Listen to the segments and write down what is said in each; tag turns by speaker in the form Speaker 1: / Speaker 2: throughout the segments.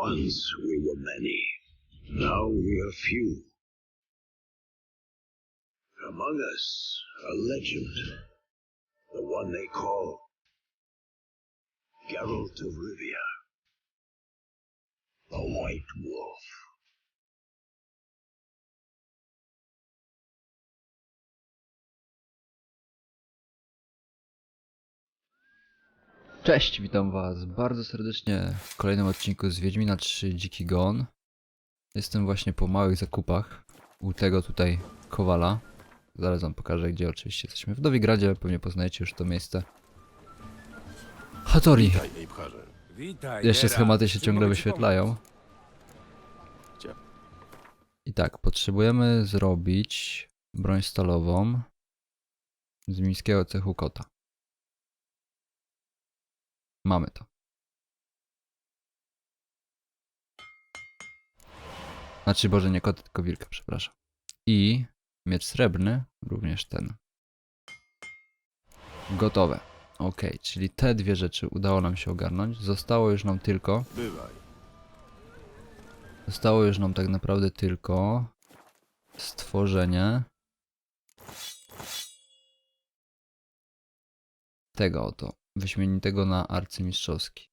Speaker 1: Once we were many. Now we are few. Among us, a legend. The one they call Geralt of Rivia. The White Wolf.
Speaker 2: Cześć, witam was bardzo serdecznie w kolejnym odcinku z Wiedźmina 3 Dziki Gon. Jestem właśnie po małych zakupach u tego tutaj Kowala. Zaraz wam pokażę, gdzie oczywiście jesteśmy. W Nowigradzie, pewnie poznajecie już to miejsce. Hatori!
Speaker 3: Witaj, Ejbharze.
Speaker 4: Witaj,
Speaker 2: Jeszcze
Speaker 4: Geralt.
Speaker 2: schematy się
Speaker 4: Czym
Speaker 2: ciągle
Speaker 4: mogę ci
Speaker 2: wyświetlają.
Speaker 3: Gdzie?
Speaker 2: I tak, potrzebujemy zrobić broń stalową z miejskiego cechu kota. Mamy to. Znaczy, Boże, nie kota, tylko wilka, przepraszam. I miecz srebrny, również ten. Gotowe. Ok, czyli te dwie rzeczy udało nam się ogarnąć. Zostało już nam tylko
Speaker 3: Bywaj.
Speaker 2: Zostało już nam tak naprawdę tylko stworzenie tego oto, wyśmienitego na arcymistrzowski.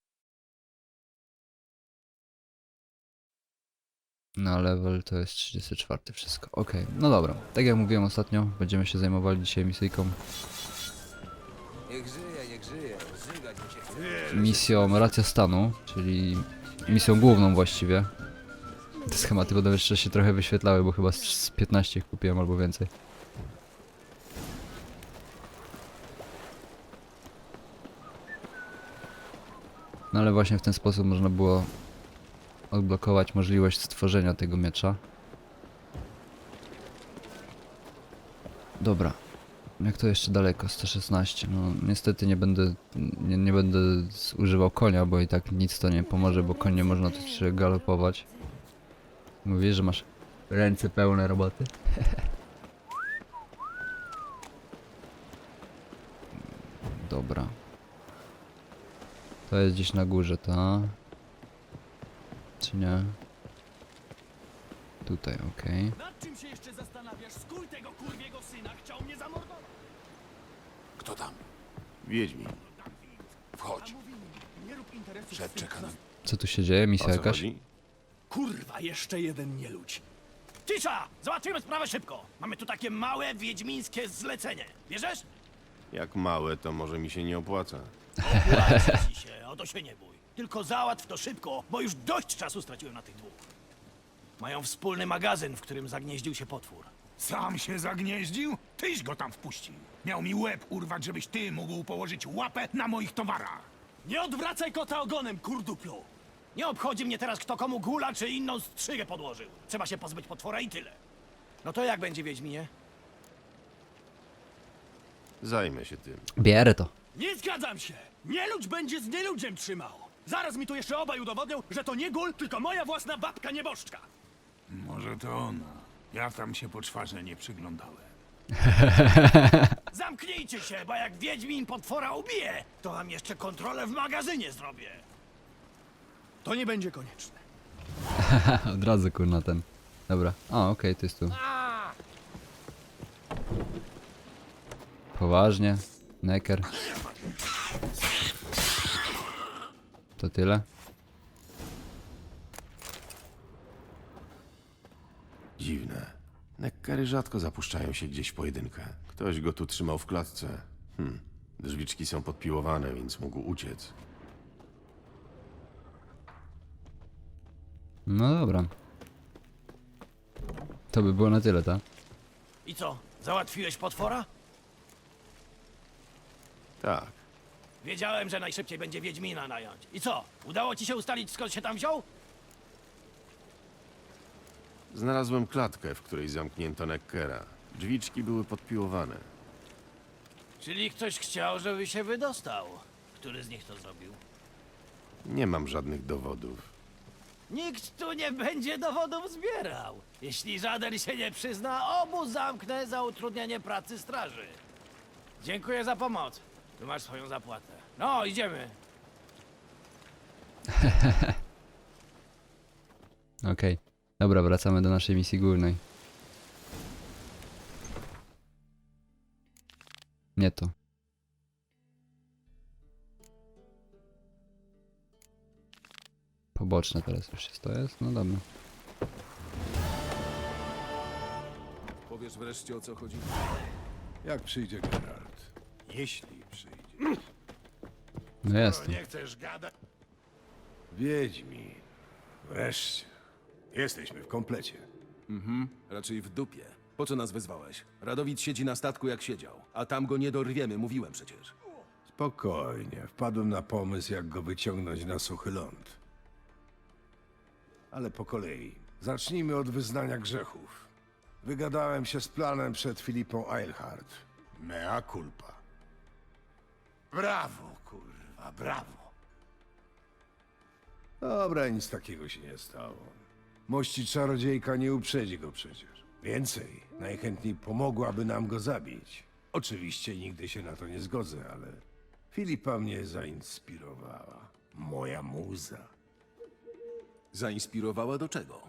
Speaker 2: Na level to jest 34 wszystko. Ok, no dobra. Tak jak mówiłem ostatnio, będziemy się zajmowali dzisiaj misyjką, misją Racja Stanu, czyli misją główną właściwie. Te schematy będą jeszcze się trochę wyświetlały, bo chyba z- z 15 ich kupiłem albo więcej. No ale właśnie w ten sposób można było odblokować możliwość stworzenia tego miecza. Dobra. Jak to jeszcze daleko? 116. No niestety nie będę nie, nie będę używał konia, bo i tak nic to nie pomoże, bo konie można też galopować. Mówisz, że masz ręce pełne roboty? Dobra. To jest gdzieś na górze, ta? Czy nie? Tutaj, okej.
Speaker 5: Nad czym się jeszcze zastanawiasz? Skój tego kurwiego syna chciał mnie zamordować.
Speaker 3: Kto tam? Wiedźmin. Wchodź.
Speaker 5: Mówi, nie rób interesów
Speaker 3: Szef czeka na...
Speaker 2: Co tu się dzieje? Misja
Speaker 3: O co
Speaker 2: jakaś?
Speaker 3: chodzi?
Speaker 5: Kurwa, jeszcze jeden nieludź. Cisza! Załatwimy sprawę szybko. Mamy tu takie małe, wiedźmińskie zlecenie. Bierzesz?
Speaker 3: Jak małe, to może mi się nie opłaca.
Speaker 5: Opłaca ci się, o to się nie bój. Tylko załatw to szybko, bo już dość czasu straciłem na tych dwóch. Mają wspólny magazyn, w którym zagnieździł się potwór.
Speaker 6: Sam się zagnieździł? Tyś go tam wpuścił. Miał mi łeb urwać, żebyś ty mógł położyć łapę na moich towarach.
Speaker 5: Nie odwracaj kota ogonem, kurduplu! Nie obchodzi mnie teraz, kto komu gula czy inną strzygę podłożył. Trzeba się pozbyć potwora i tyle. No to jak będzie, Wiedźminie?
Speaker 3: Zajmę się tym.
Speaker 2: Bierę to.
Speaker 5: Nie zgadzam się! Nieludź będzie z nieludziem trzymał! Zaraz mi tu jeszcze obaj udowodnią, że to nie gól, tylko moja własna babka nieboszczka!
Speaker 6: Może to ona. Ja tam się po czwarze nie przyglądałem.
Speaker 5: Zamknijcie się, bo jak Wiedźmin potwora ubije, to wam jeszcze kontrolę w magazynie zrobię. To nie będzie konieczne.
Speaker 2: Od razu kurna ten. Dobra. A, okej, to jest tu. Poważnie. Necker. To tyle?
Speaker 3: Dziwne. Nekkery rzadko zapuszczają się gdzieś w pojedynkę. Ktoś go tu trzymał w klatce. Hm. Drzwiczki są podpiłowane, więc mógł uciec.
Speaker 2: No dobra. To by było na tyle, tak?
Speaker 5: I co, załatwiłeś potwora?
Speaker 3: Tak.
Speaker 5: Wiedziałem, że najszybciej będzie Wiedźmina nająć. I co, udało ci się ustalić, skąd się tam wziął?
Speaker 3: Znalazłem klatkę, w której zamknięto Neckera. Drzwiczki były podpiłowane.
Speaker 5: Czyli ktoś chciał, żeby się wydostał. Który z nich to zrobił?
Speaker 3: Nie mam żadnych dowodów.
Speaker 5: Nikt tu nie będzie dowodów zbierał. Jeśli żaden się nie przyzna, obu zamknę za utrudnianie pracy straży. Dziękuję za pomoc. Tu masz swoją zapłatę. No, idziemy.
Speaker 2: Okej. Dobra, wracamy do naszej misji głównej. Nie to. Poboczne teraz już jest to jest? No dobra.
Speaker 4: Powiesz wreszcie o co chodzi?
Speaker 7: Jak przyjdzie Geralt? Jeśli przyjdzie.
Speaker 2: No jestem.
Speaker 6: Nie chcesz gadać?
Speaker 7: Wiedźmi. Wreszcie. Jesteśmy w komplecie.
Speaker 4: Mhm, raczej w dupie. Po co nas wezwałeś? Radowid siedzi na statku jak siedział, a tam go nie dorwiemy, mówiłem przecież.
Speaker 7: Spokojnie. Wpadłem na pomysł, jak go wyciągnąć na suchy ląd. Ale po kolei. Zacznijmy od wyznania grzechów. Wygadałem się z planem przed Filipą Eilhart. Mea culpa.
Speaker 6: Brawo, kurwa, brawo.
Speaker 7: Dobra, nic takiego się nie stało. Mości czarodziejka nie uprzedzi go przecież. Więcej, najchętniej pomogłaby nam go zabić. Oczywiście nigdy się na to nie zgodzę, ale Filipa mnie zainspirowała. Moja muza.
Speaker 4: Zainspirowała do czego?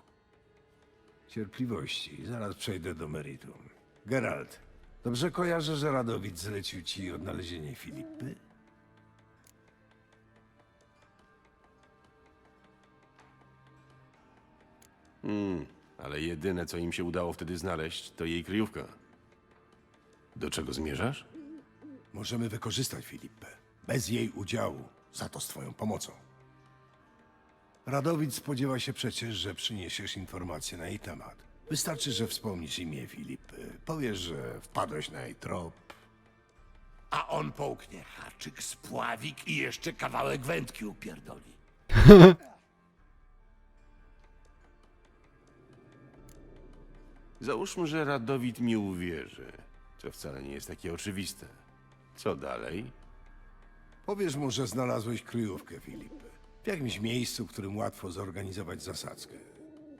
Speaker 7: Cierpliwości, zaraz przejdę do meritum. Geralt, dobrze kojarzę, że Radowid zlecił ci odnalezienie Filipy?
Speaker 3: Hmm, ale jedyne, co im się udało wtedy znaleźć, to jej kryjówka. Do czego zmierzasz?
Speaker 7: Możemy wykorzystać Filipę. Bez jej udziału, za to z twoją pomocą. Radowid spodziewa się przecież, że przyniesiesz informacje na jej temat. Wystarczy, że wspomnisz imię Filipy. Powiesz, że wpadłeś na jej trop.
Speaker 6: A on połknie haczyk, spławik i jeszcze kawałek wędki upierdoli.
Speaker 3: Załóżmy, że Radowid mi uwierzy, co wcale nie jest takie oczywiste. Co dalej?
Speaker 7: Powiesz mu, że znalazłeś kryjówkę Filipy. W jakimś miejscu, w którym łatwo zorganizować zasadzkę.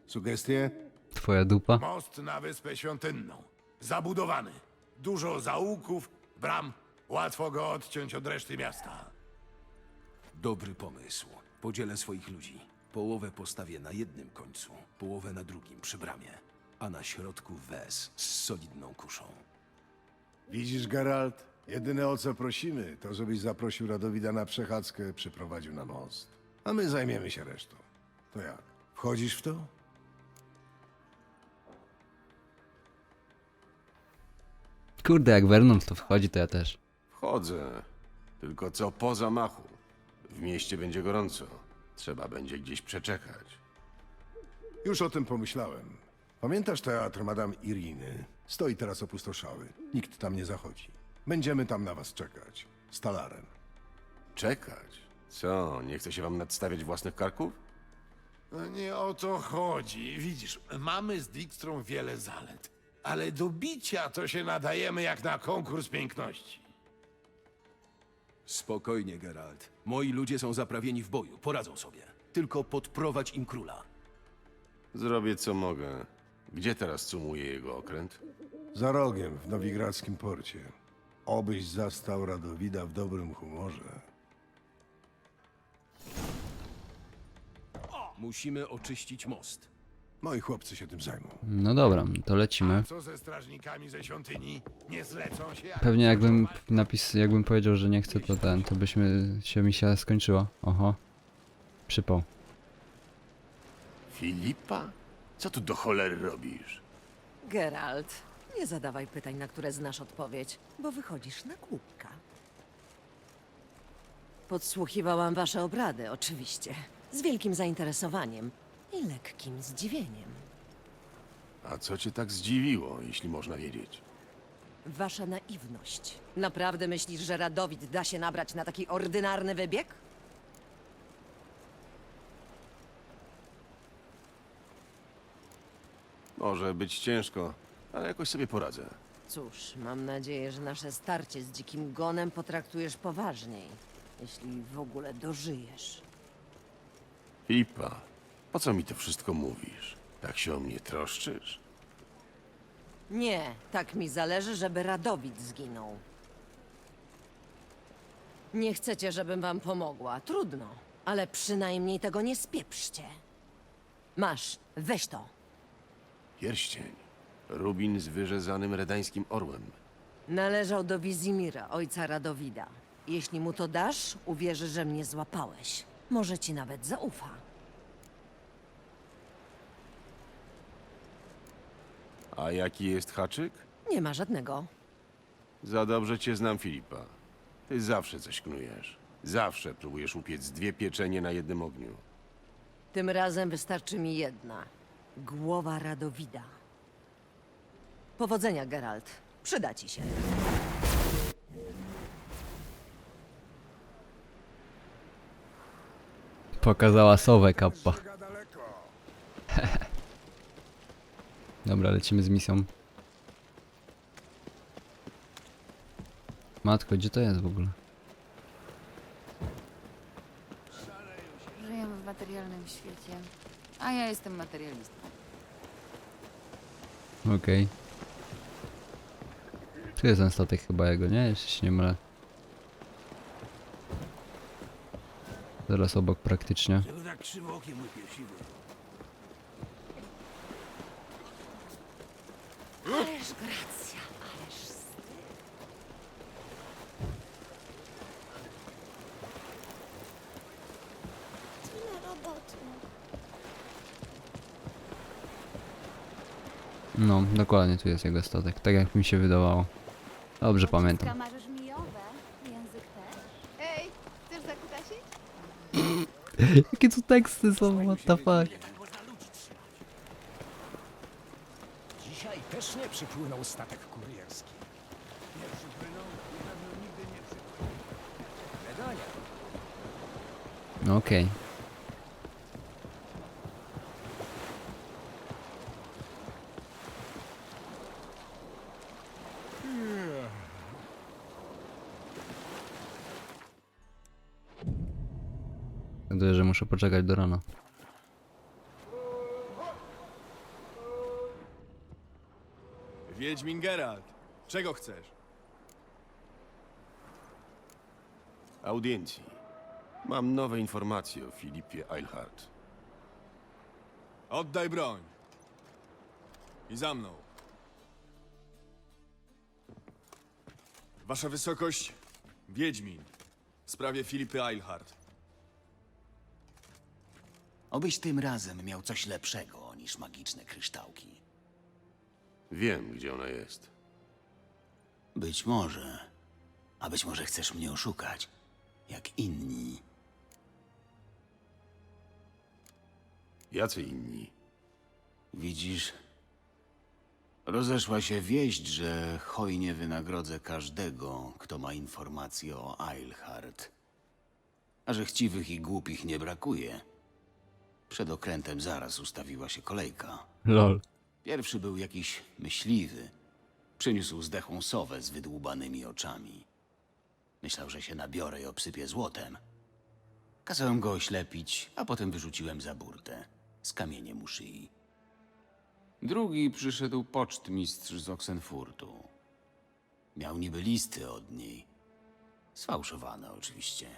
Speaker 7: Sugestie?
Speaker 2: Twoja dupa?
Speaker 6: Most na Wyspę Świątynną. Zabudowany. Dużo zaułków, bram. Łatwo go odciąć od reszty miasta.
Speaker 4: Dobry pomysł. Podzielę swoich ludzi. Połowę postawię na jednym końcu, połowę na drugim przy bramie, a na środku wes z solidną kuszą.
Speaker 7: Widzisz, Geralt? Jedyne o co prosimy, to żebyś zaprosił Radowida na przechadzkę, przyprowadził na most. A my zajmiemy się resztą. To jak? Wchodzisz w to?
Speaker 2: Kurde, jak Vernon to wchodzi, to ja też.
Speaker 3: Wchodzę. Tylko co po zamachu? W mieście będzie gorąco. Trzeba będzie gdzieś przeczekać.
Speaker 7: Już o tym pomyślałem. Pamiętasz teatr Madame Iriny? Stoi teraz opustoszały. Nikt tam nie zachodzi. Będziemy tam na was czekać. Z talarem.
Speaker 3: Czekać? Co, nie chce się wam nadstawiać własnych karków?
Speaker 6: No nie o to chodzi. Widzisz, mamy z Dijkstrą wiele zalet. Ale do bicia to się nadajemy jak na konkurs piękności.
Speaker 4: Spokojnie, Geralt. Moi ludzie są zaprawieni w boju, poradzą sobie. Tylko podprowadź im króla.
Speaker 3: Zrobię co mogę. Gdzie teraz sumuje jego okręt?
Speaker 7: Za rogiem w nowigradzkim porcie. Obyś zastał Radowida w dobrym humorze.
Speaker 4: Musimy oczyścić most.
Speaker 7: Moi chłopcy się tym zajmą.
Speaker 2: No dobra, to lecimy.
Speaker 6: Co ze strażnikami ze świątyni? Nie zlecą się jak...
Speaker 2: Pewnie jakbym napis, jakbym powiedział, że nie chcę, to ten, to byśmy się misja skończyła. Oho. Przypał.
Speaker 3: Filipa? Co tu do cholery robisz?
Speaker 8: Geralt, nie zadawaj pytań, na które znasz odpowiedź, bo wychodzisz na głupka. Podsłuchiwałam wasze obrady, oczywiście. Z wielkim zainteresowaniem i lekkim zdziwieniem.
Speaker 3: A co cię tak zdziwiło, jeśli można wiedzieć?
Speaker 8: Wasza naiwność. Naprawdę myślisz, że Radowid da się nabrać na taki ordynarny wybieg?
Speaker 3: Może być ciężko, ale jakoś sobie poradzę.
Speaker 8: Cóż, mam nadzieję, że nasze starcie z dzikim gonem potraktujesz poważniej, jeśli w ogóle dożyjesz.
Speaker 3: Filipa, po co mi to wszystko mówisz? Tak się o mnie troszczysz?
Speaker 8: Nie, tak mi zależy, żeby Radowid zginął. Nie chcecie, żebym wam pomogła. Trudno, ale przynajmniej tego nie spieprzcie. Masz, weź to.
Speaker 3: Pierścień. Rubin z wyrzezanym redańskim orłem.
Speaker 8: Należał do Wizimira, ojca Radowida. Jeśli mu to dasz, uwierzy, że mnie złapałeś. Może ci nawet zaufa.
Speaker 3: A jaki jest haczyk?
Speaker 8: Nie ma żadnego.
Speaker 3: Za dobrze cię znam, Filipa. Ty zawsze coś knujesz. Zawsze próbujesz upiec dwie pieczenie na jednym ogniu.
Speaker 8: Tym razem wystarczy mi jedna. Głowa Radowida. Powodzenia, Geralt. Przyda ci się.
Speaker 2: Pokazała sowę kappa. Dobra, lecimy z misją. Matko, gdzie to jest w ogóle?
Speaker 9: Żyjemy w materialnym świecie, a ja jestem materialistką.
Speaker 2: Okej. Tu jest ten statek chyba jego, nie? Jeśli się nie mylę. Zaraz obok praktycznie.
Speaker 5: Czego tak?
Speaker 8: Ależ gracja, ależ...
Speaker 2: No, dokładnie tu jest jego statek, tak jak mi się wydawało. Dobrze pamiętam.
Speaker 9: Kamarzysz mijowe, język też.
Speaker 10: Ej, chcesz zakutasić?
Speaker 2: Jakie tu teksty są, what the fuck?
Speaker 5: Dzisiaj też nie przypłynął statek kurierski. Nie przypłynął i pewno nigdy nie przypłynął. Redania.
Speaker 2: No okej. Zgaduję, że muszę poczekać do rana.
Speaker 11: Wiedźmin Geralt, czego chcesz?
Speaker 3: Audiencji. Mam nowe informacje o Filipie Eilhart.
Speaker 11: Oddaj broń. I za mną. Wasza wysokość, Wiedźmin, w sprawie Filipy Eilhart.
Speaker 12: Obyś tym razem miał coś lepszego niż magiczne kryształki.
Speaker 3: Wiem, gdzie ona jest.
Speaker 12: Być może. A być może chcesz mnie oszukać, jak inni.
Speaker 3: Jacy inni?
Speaker 12: Widzisz, rozeszła się wieść, że hojnie wynagrodzę każdego, kto ma informacje o Eilhart. A że chciwych i głupich nie brakuje. Przed okrętem zaraz ustawiła się kolejka.
Speaker 2: LOL.
Speaker 12: Pierwszy był jakiś myśliwy. Przyniósł zdechłą sowę z wydłubanymi oczami. Myślał, że się nabiorę i obsypię złotem. Kazałem go oślepić, a potem wyrzuciłem za burtę z kamieniem u szyi. Drugi przyszedł pocztmistrz z Oxenfurtu. Miał niby listy od niej. Sfałszowane oczywiście.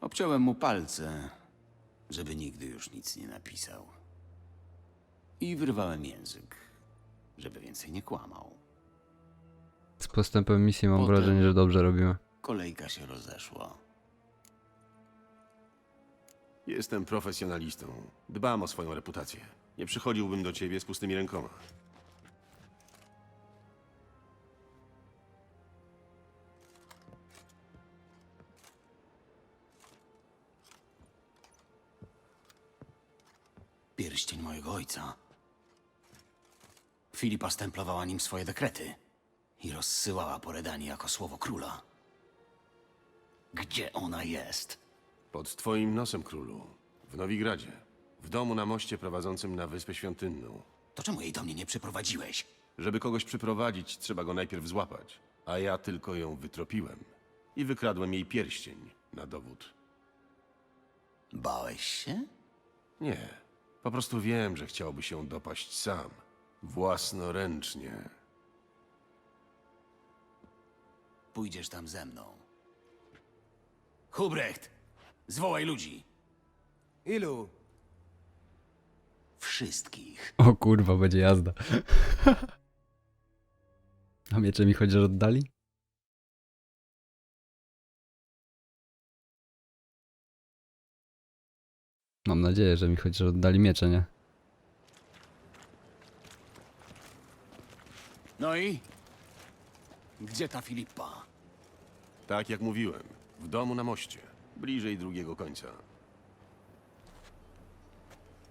Speaker 12: Obciąłem mu palce, żeby nigdy już nic nie napisał. I wyrwałem język, żeby więcej nie kłamał.
Speaker 2: Z postępem misji mam
Speaker 12: Potem-
Speaker 2: wrażenie, że dobrze robimy.
Speaker 12: Kolejka się rozeszła.
Speaker 3: Jestem profesjonalistą. Dbam o swoją reputację. Nie przychodziłbym do ciebie z pustymi rękoma.
Speaker 12: Pierścień mojego ojca. Filipa stemplowała nim swoje dekrety i rozsyłała po Redanii jako słowo króla. Gdzie ona jest?
Speaker 3: Pod twoim nosem, królu. W Nowigradzie. W domu na moście prowadzącym na Wyspę Świątynną.
Speaker 12: To czemu jej do mnie nie przyprowadziłeś?
Speaker 3: Żeby kogoś przyprowadzić, trzeba go najpierw złapać. A ja tylko ją wytropiłem. I wykradłem jej pierścień na dowód.
Speaker 12: Bałeś się?
Speaker 3: Nie. Po prostu wiem, że chciałby się dopaść sam. Własnoręcznie.
Speaker 12: Pójdziesz tam ze mną. Hubrecht! Zwołaj ludzi!
Speaker 7: Ilu?
Speaker 12: wszystkich.
Speaker 2: O kurwa, będzie jazda. A miecze mi chociaż oddali? Mam nadzieję, że mi chociaż oddali miecze, nie?
Speaker 12: No i? Gdzie ta Filipa?
Speaker 3: Tak jak mówiłem, w domu na moście, bliżej drugiego końca.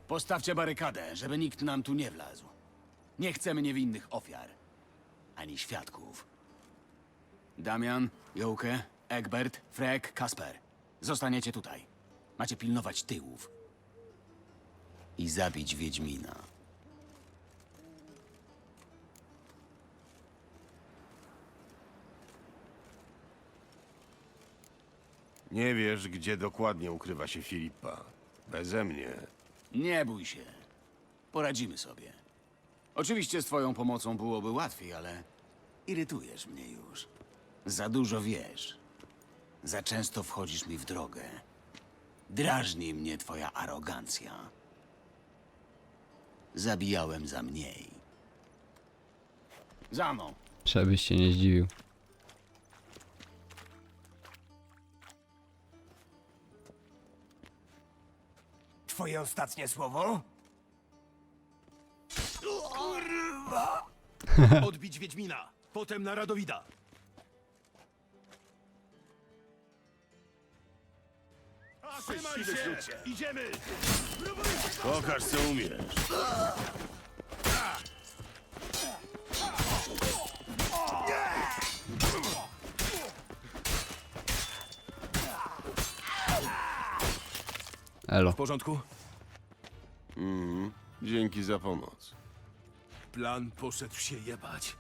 Speaker 12: Postawcie barykadę, żeby nikt nam tu nie wlazł. Nie chcemy niewinnych ofiar. Ani świadków. Damian, Jołkę, Egbert, Frek, Kasper. Zostaniecie tutaj. Macie pilnować tyłów. I zabić Wiedźmina.
Speaker 3: Nie wiesz, gdzie dokładnie ukrywa się Filipa. Beze mnie.
Speaker 12: Nie bój się. Poradzimy sobie. Oczywiście z twoją pomocą byłoby łatwiej, ale irytujesz mnie już. Za dużo wiesz. Za często wchodzisz mi w drogę. Drażni mnie twoja arogancja. Zabijałem za mniej. Za mną.
Speaker 2: Żebyś się nie zdziwił.
Speaker 6: Twoje ostatnie słowo?
Speaker 11: Odbić Wiedźmina, potem na Radowida. Trzymaj się! Idziemy!
Speaker 3: Pokaż, co umiesz.
Speaker 2: Elo.
Speaker 11: W porządku?
Speaker 3: Mhm. Dzięki za pomoc.
Speaker 11: Plan poszedł się jebać.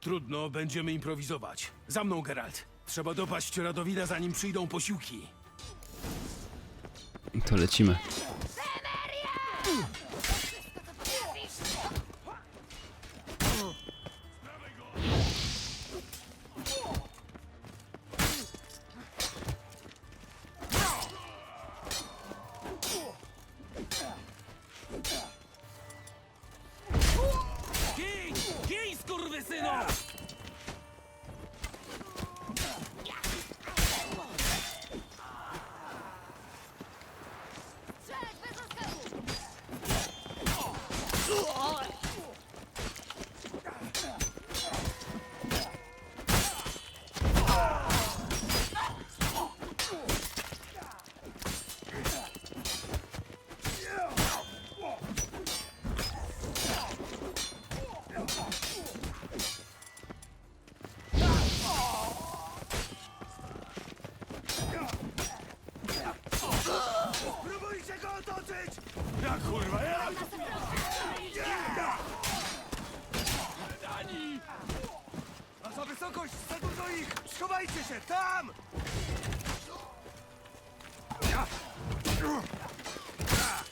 Speaker 11: Trudno, będziemy improwizować. Za mną, Geralt. Trzeba dopaść Radowida, zanim przyjdą posiłki.
Speaker 2: To lecimy.
Speaker 11: Oh.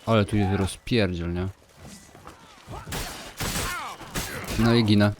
Speaker 2: Ale tu jest rozpierdziel, nie? No i ginę.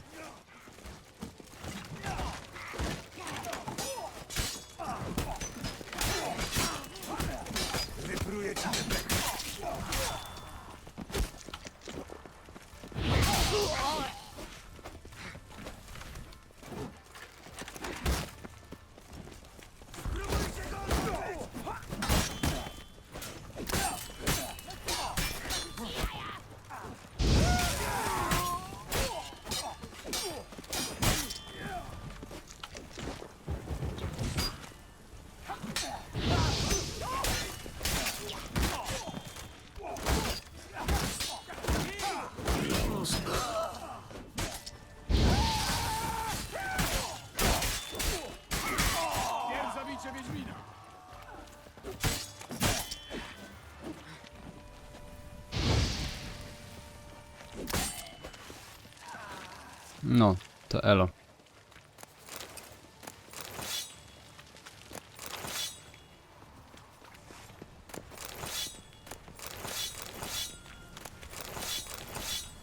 Speaker 2: No, to elo.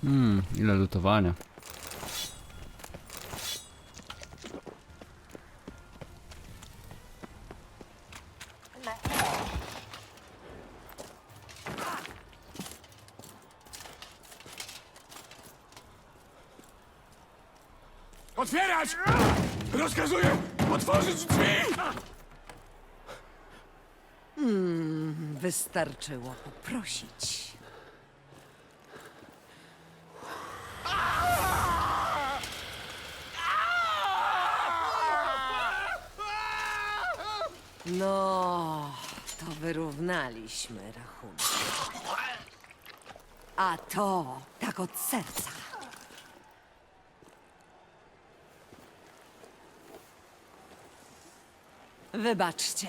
Speaker 2: Hmm, ile lutowania.
Speaker 8: Wystarczyło poprosić. No, to wyrównaliśmy rachunek. A to tak od serca. Wybaczcie,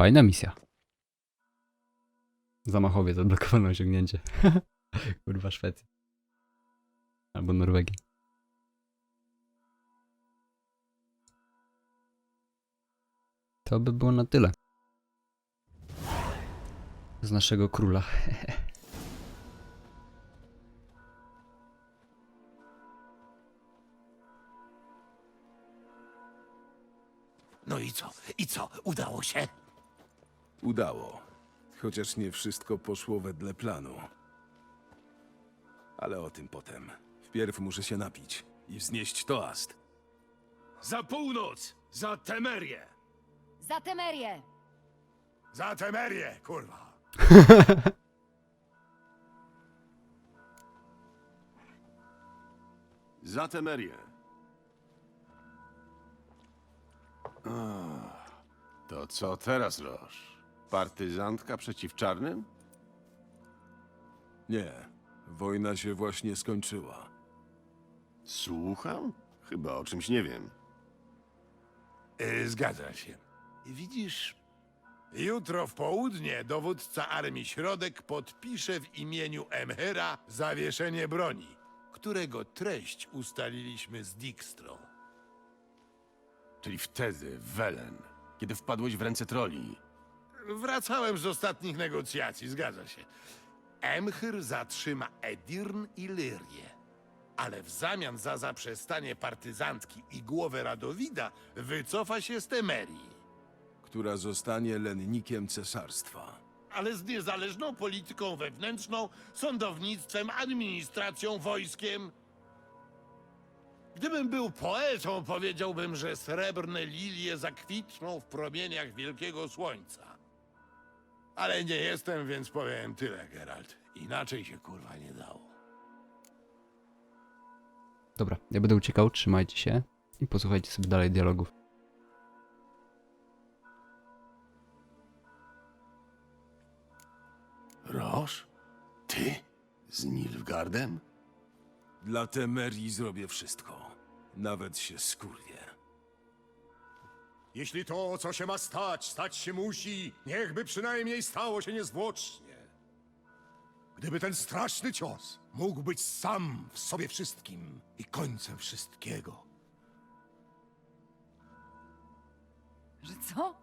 Speaker 2: Fajna misja. Zamachowiec, odblokowane osiągnięcie. Kurwa Szwecja. Albo Norwegii. To by było na tyle. Z naszego króla.
Speaker 6: No i co? I co? Udało się?
Speaker 4: Udało. Chociaż nie wszystko poszło wedle planu. Ale o tym potem. Wpierw muszę się napić i wznieść toast.
Speaker 11: Za północ! Za Temerię!
Speaker 9: Za Temerię!
Speaker 6: Za Temerię, kurwa!
Speaker 3: Za Temerię. To co teraz, Roż? Partyzantka przeciw czarnym?
Speaker 4: Nie, wojna się właśnie skończyła.
Speaker 3: Słucham? Chyba o czymś nie wiem.
Speaker 6: E, zgadza się. Widzisz, jutro w południe dowódca Armii Środek podpisze w imieniu Emhyra zawieszenie broni, którego treść ustaliliśmy z Dijkstrą.
Speaker 3: Czyli wtedy, Welen, kiedy wpadłeś w ręce troli.
Speaker 6: Wracałem z ostatnich negocjacji, zgadza się. Emhyr zatrzyma Edirn i Lyrię. Ale w zamian za zaprzestanie partyzantki i głowę Radowida wycofa się z Temerii.
Speaker 4: która zostanie lennikiem cesarstwa.
Speaker 6: ale z niezależną polityką wewnętrzną, sądownictwem, administracją, wojskiem. Gdybym był poetą, powiedziałbym, że srebrne lilie zakwitną w promieniach wielkiego słońca. Ale nie jestem, więc powiem tyle, Geralt. Inaczej się kurwa nie dało.
Speaker 2: Dobra, ja będę uciekał, trzymajcie się i posłuchajcie sobie dalej dialogów.
Speaker 3: Roż? Ty? Z Nilfgaardem?
Speaker 4: Dla Temerii zrobię wszystko. Nawet się skurwię.
Speaker 7: Jeśli to, co się ma stać, stać się musi, niechby przynajmniej stało się niezwłocznie. Gdyby ten straszny cios mógł być sam w sobie wszystkim i końcem wszystkiego.
Speaker 9: Że co?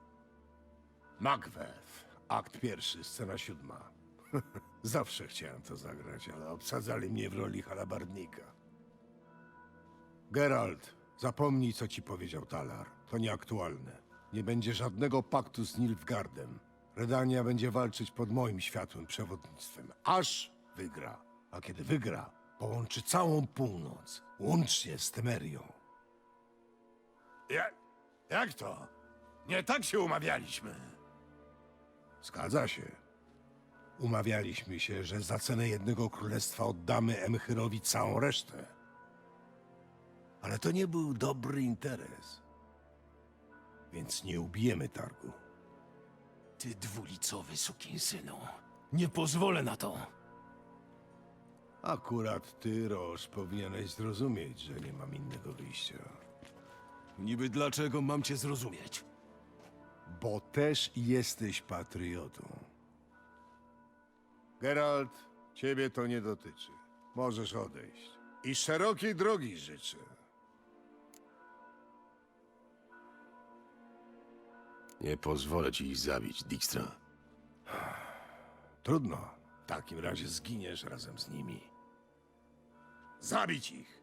Speaker 7: Macbeth, akt pierwszy, scena siódma. Zawsze chciałem to zagrać, ale obsadzali mnie w roli halabardnika. Geralt, zapomnij, co ci powiedział Talar. To nieaktualne. Nie będzie żadnego paktu z Nilfgaardem. Redania będzie walczyć pod moim światłym przewodnictwem, aż wygra. A kiedy wygra, połączy całą północ, łącznie z Temerią.
Speaker 6: Jak, jak to? Nie tak się umawialiśmy.
Speaker 7: Zgadza się. Umawialiśmy się, że za cenę jednego królestwa oddamy Emchyrowi całą resztę. Ale to nie był dobry interes. Więc nie ubijemy targu.
Speaker 11: Ty dwulicowy sukinsynu. Nie pozwolę na to.
Speaker 7: Akurat ty, Roż, powinieneś zrozumieć, że nie mam innego wyjścia.
Speaker 11: Niby dlaczego mam cię zrozumieć?
Speaker 7: Bo też jesteś patriotą. Geralt, ciebie to nie dotyczy. Możesz odejść. I szerokiej drogi życzę.
Speaker 3: Nie pozwolę ci ich zabić, Dijkstra.
Speaker 7: Trudno. W takim razie zginiesz razem z nimi. Zabić ich!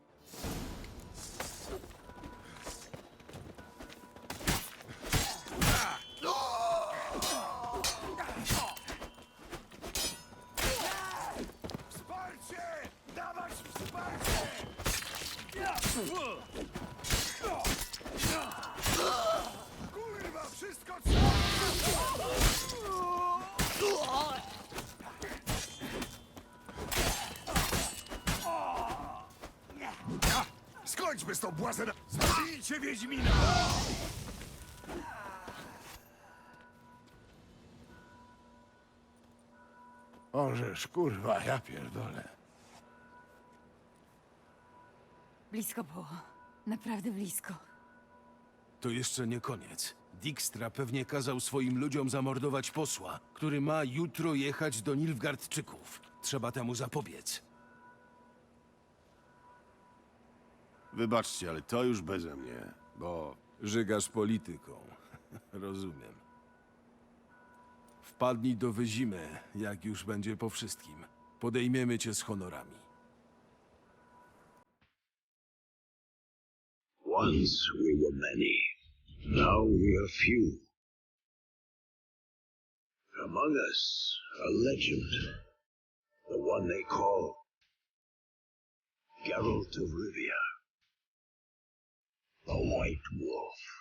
Speaker 7: Skończmy z tą błazeną! Zabijcie Wiedźmina!
Speaker 6: Orzesz, kurwa, ja pierdolę.
Speaker 9: Blisko było. Naprawdę blisko.
Speaker 4: To jeszcze nie koniec. Dijkstra pewnie kazał swoim ludziom zamordować posła, który ma jutro jechać do Nilfgaardczyków. Trzeba temu zapobiec.
Speaker 3: Wybaczcie, ale to już beze mnie, bo
Speaker 4: Żygasz polityką. Rozumiem. Wpadnij do Wyzimy, jak już będzie po wszystkim. Podejmiemy cię z honorami.
Speaker 1: Once we were many, now we are few. Among us, a legend, the one they call Geralt of Rivia, the White Wolf.